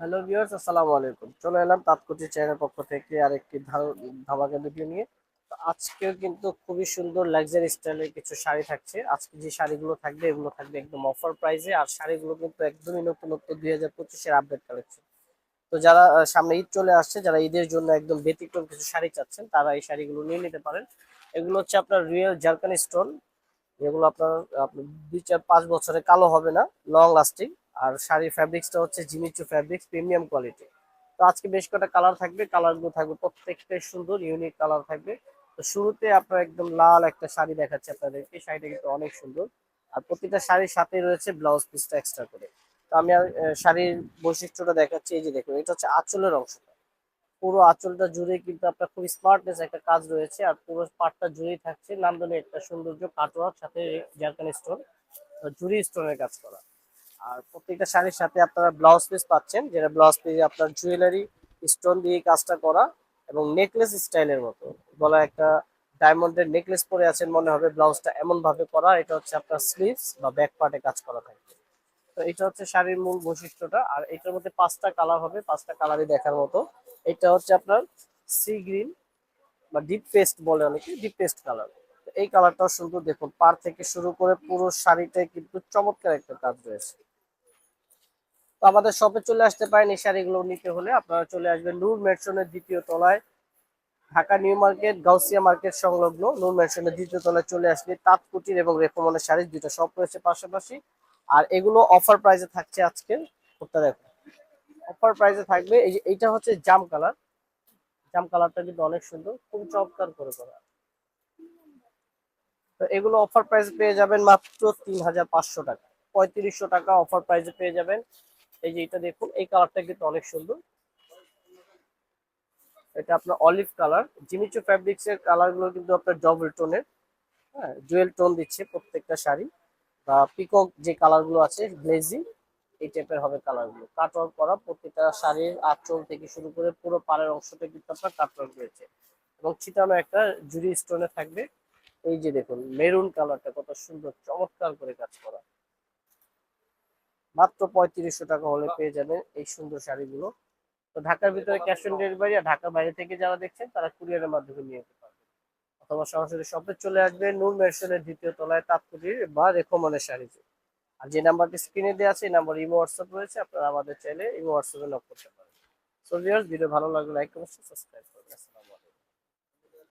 Hello viewers, আসসালামু আলাইকুম। চলে এলাম তাৎকুটি চ্যানেলের পক্ষ থেকে আরেকটি ধামাকা ভিডিও নিয়ে। তো আজকেও কিন্তু খুবই সুন্দর লাক্সারি স্টাইলের কিছু শাড়ি থাকছে। আজকে যে শাড়িগুলো থাকবে, এগুলো থাকবে একদম অফার প্রাইসে আর শাড়িগুলো কিন্তু একদমই নতুন দুই হাজার পঁচিশের আপডেট কালেকশন তো যারা সামনে ঈদ চলে আসছে, যারা ঈদের জন্য একদম ব্যতিক্রম কিছু শাড়ি চাচ্ছেন, তারা এই শাড়িগুলো নিয়ে নিতে পারেন। এগুলো হচ্ছে আপনার রিয়েল জার্কানি স্টোন যেগুলো আপনার আপনার দুই চার, পাঁচ বছরে কালো হবে না লং লাস্টিং আর শাড়ির ফ্যাব্রিক্সটা হচ্ছে জিমিচু ফ্যাব্রিক্স প্রিমিয়াম কোয়ালিটি তো আজকে বেশ কটা কালার থাকবে কালারগুলো থাকবে প্রত্যেকটাই সুন্দর ইউনিক কালার থাকবে। তো শুরুতে আপনার একদম লাল একটা শাড়ি দেখাচ্ছে আপনাদেরকে শাড়িটা কিন্তু অনেক সুন্দর। আর প্রতিটা শাড়ির সাথে রয়েছে ব্লাউজ পিসটা এক্সট্রা করে। তো আমি আর, শাড়ির বৈশিষ্ট্যটা দেখাচ্ছি এই যে দেখুন এটা হচ্ছে আঁচলের অংশটা। পুরো আঁচলটা জুড়ে কিন্তু আপনার খুব স্মার্টনেস একটা কাজ রয়েছে আর পুরো পাটটা জুড়েই থাকছে। নান্দনে একটা সৌন্দর্য কাটোয়ার সাথে জারকান স্টোন জুড়ি স্টোনের কাজ করা। আর প্রত্যেকটা শাড়ির সাথে আপনারা ব্লাউজ পিস পাচ্ছেন, যেটা ব্লাউজ পিস আপনার জুয়েলারি স্টোন দিয়ে কাজটা করা এবং নেকলেস স্টাইলের মতো। গলায় একটা ডায়মন্ডের নেকলেস পরে আছেন মনে হবে ব্লাউজটা এমন ভাবে করা, এটা হচ্ছে আপনার স্লিভস বা ব্যাক পার্টে কাজ করা থাকবে। তো এটা হচ্ছে শাড়ির মূল বৈশিষ্ট্যটা, আর এটার মধ্যে পাঁচটা কালার হবে, পাঁচটা কালারই দেখার মতো। এটা হচ্ছে আপনার সি গ্রিন বা ডিপ পেস্ট বলে অনেকে ডিপ পেস্ট কালার এই কালারটাও সুন্দর দেখুন, পার থেকে শুরু করে পুরো শাড়িটায় কিন্তু চমৎকার একটা কাজ রয়েছে। তো আমাদের শপে চলে আসতে পারেন, এই শাড়িগুলো নিতে হলে। আপনারা চলে আসবেন নূর মেট্রনের দ্বিতীয় তলায়, Dhaka new market, Gausia market সংলগ্ন। নূর মেট্রনের দ্বিতীয় তলায় চলে আসলে তাঁত কুটির এবং রেকমনের শাড়ি দুটো শপ রয়েছে পাশাপাশি। আর এগুলো অফার প্রাইসে থাকছে আজকে দেখো। অফার প্রাইসে থাকবে, এই যে এইটা হচ্ছে জাম কালার। জাম কালারটা কিন্তু অনেক সুন্দর, খুব চমৎকার করে করা। তো এগুলো অফার প্রাইস পেয়ে যাবেন মাত্র তিন হাজার পাঁচশো টাকা। পঁয়ত্রিশশো টাকা অফার প্রাইসে পেয়ে যাবেন। এই যে এটা দেখুন, এই কালারটা কিন্তু অনেক সুন্দর। এটা আপনার অলিভ কালার জিমিচু ফ্যাব্রিক্স এর কালারগুলো কিন্তু আপনার ডবল টোনের হ্যাঁ জুয়েল টোন দিচ্ছে প্রত্যেকটা শাড়ি। বা পিকক যে কালারগুলো আছে গ্লেজি এই টাইপের হবে কালারগুলো কাট ওয়ার্ক করা প্রত্যেকটা শাড়ির আঁচল থেকে শুরু করে পুরো পাড়ের অংশটা কিন্তু আপনার কাট ওয়ার্ক রয়েছে। এবং ছিটানো একটা জুরি স্টোনে থাকবে। এই যে দেখুন মেরুন কালারটা কত সুন্দর, চমৎকার করে কাজ করা। মাত্র পঁয়ত্রিশশো টাকা হলে পেয়ে যাবেন এই সুন্দর শাড়িগুলো। তো ঢাকার ভিতরে ক্যাশ অন ডেলিভারি আর ঢাকার বাইরে থেকে যারা দেখছেন তারা কুরিয়ারের মাধ্যমে নিয়ে যেতে পারবে অথবা সরাসরি শপে চলে আসবে নূর মেশনের দ্বিতীয় তলায় তাৎকুটির বা রেকমনের শাড়িতে আর যে নাম্বারটি স্ক্রিনে দেওয়া আছে এই নাম্বার ইমো হোয়াটসঅ্যাপ রয়েছে আপনারা আমাদের চাইলে ইমো হোয়াটসঅ্যাপে নক করতে পারেন। সো ভিউয়ার্স ভিডিও ভালো লাগলে লাইক করুন সাবস্ক্রাইব করুন।